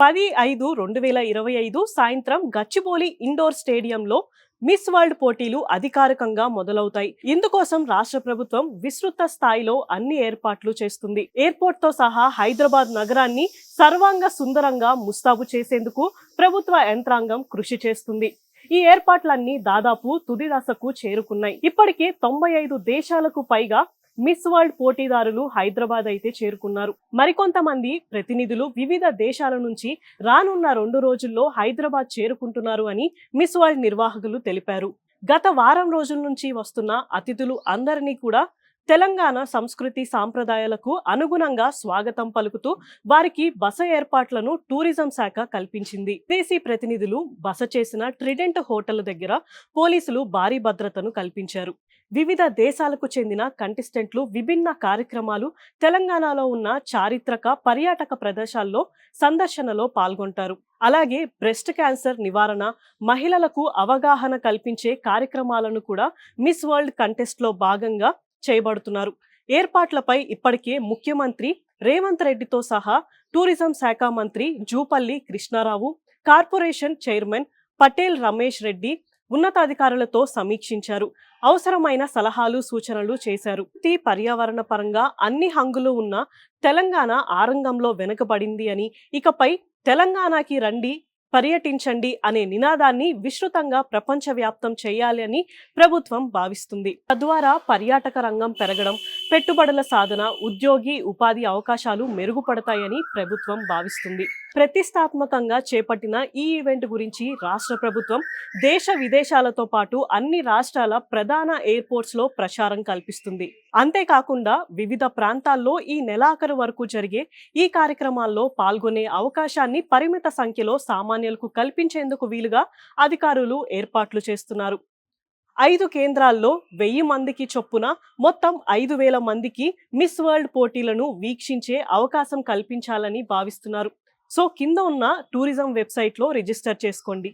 పది ఐదు రెండు వేల ఇరవై ఐదు సాయంత్రం గచ్చిబౌలి ఇండోర్ స్టేడియంలో మిస్ వరల్డ్ పోటీలు అధికారికంగా మొదలవుతాయి. ఇందుకోసం రాష్ట్ర ప్రభుత్వం విస్తృత స్థాయిలో అన్ని ఏర్పాట్లు చేస్తుంది. ఎయిర్పోర్ట్తో సహా హైదరాబాద్ నగరాన్ని సర్వాంగ సుందరంగా ముస్తాబు చేసేందుకు ప్రభుత్వ యంత్రాంగం కృషి చేస్తుంది. ఈ ఏర్పాట్లన్నీ దాదాపు తుది దశకు చేరుకున్నాయి. ఇప్పటికే తొంభై ఐదు దేశాలకు పైగా మిస్ వరల్డ్ పోటీదారులు హైదరాబాద్ అయితే చేరుకున్నారు. మరికొంతమంది ప్రతినిధులు వివిధ దేశాల నుంచి రానున్న రెండు రోజుల్లో హైదరాబాద్ చేరుకుంటున్నారు అని మిస్ వరల్డ్ నిర్వాహకులు తెలిపారు. గత వారం రోజుల నుంచి వస్తున్న అతిథులు అందరినీ కూడా తెలంగాణ సంస్కృతి సాంప్రదాయాలకు అనుగుణంగా స్వాగతం పలుకుతూ వారికి బస ఏర్పాట్లను టూరిజం శాఖ కల్పించింది. దేశీ ప్రతినిధులు బస చేసిన ట్రిడెంట్ హోటల్ దగ్గర పోలీసులు భారీ భద్రతను కల్పించారు. వివిధ దేశాలకు చెందిన కంటెస్టెంట్లు విభిన్న కార్యక్రమాలు తెలంగాణలో ఉన్న చారిత్రక పర్యాటక ప్రదేశాల్లో సందర్శనలో పాల్గొంటారు. అలాగే బ్రెస్ట్ క్యాన్సర్ నివారణ మహిళలకు అవగాహన కల్పించే కార్యక్రమాలను కూడా మిస్ వరల్డ్ కంటెస్ట్లో భాగంగా చేయబడుతున్నారు. ఏర్పాట్లపై ఇప్పటికే ముఖ్యమంత్రి రేవంత్ రెడ్డితో సహా టూరిజం శాఖ మంత్రి జూపల్లి కృష్ణారావు కార్పొరేషన్ చైర్మన్ పటేల్ రమేష్ రెడ్డి ఉన్నతాధికారులతో సమీక్షించారు. అవసరమైన సలహాలు సూచనలు చేశారు. తీ పర్యావరణ పరంగా అన్ని హంగులు ఉన్న తెలంగాణ ఆరంగంలో వెనుకబడింది అని ఇకపై తెలంగాణకి రండి పర్యటించండి అనే నినాదాన్ని విస్తృతంగా ప్రపంచవ్యాప్తం చేయాలి అని ప్రభుత్వం భావిస్తుంది. తద్వారా పర్యాటక రంగం పెరగడం పెట్టుబడుల సాధన ఉద్యోగి ఉపాధి అవకాశాలు మెరుగుపడతాయని ప్రభుత్వం భావిస్తుంది. ప్రతిష్టాత్మకంగా చేపట్టిన ఈ ఈవెంట్ గురించి రాష్ట్ర ప్రభుత్వం దేశ విదేశాలతో పాటు అన్ని రాష్ట్రాల ప్రధాన ఎయిర్పోర్ట్స్లో ప్రచారం కల్పిస్తుంది. అంతేకాకుండా వివిధ ప్రాంతాల్లో ఈ నెలాఖరు వరకు జరిగే ఈ కార్యక్రమాల్లో పాల్గొనే అవకాశాన్ని పరిమిత సంఖ్యలో సామాన్యులకు కల్పించేందుకు వీలుగా అధికారులు ఏర్పాట్లు చేస్తున్నారు. ఐదు కేంద్రాల్లో వెయ్యి మందికి చొప్పున మొత్తం ఐదు వేల మందికి మిస్ వరల్డ్ పోటీలను వీక్షించే అవకాశం కల్పించాలని భావిస్తున్నారు. సో కింద ఉన్న టూరిజం వెబ్సైట్లో రిజిస్టర్ చేసుకోండి.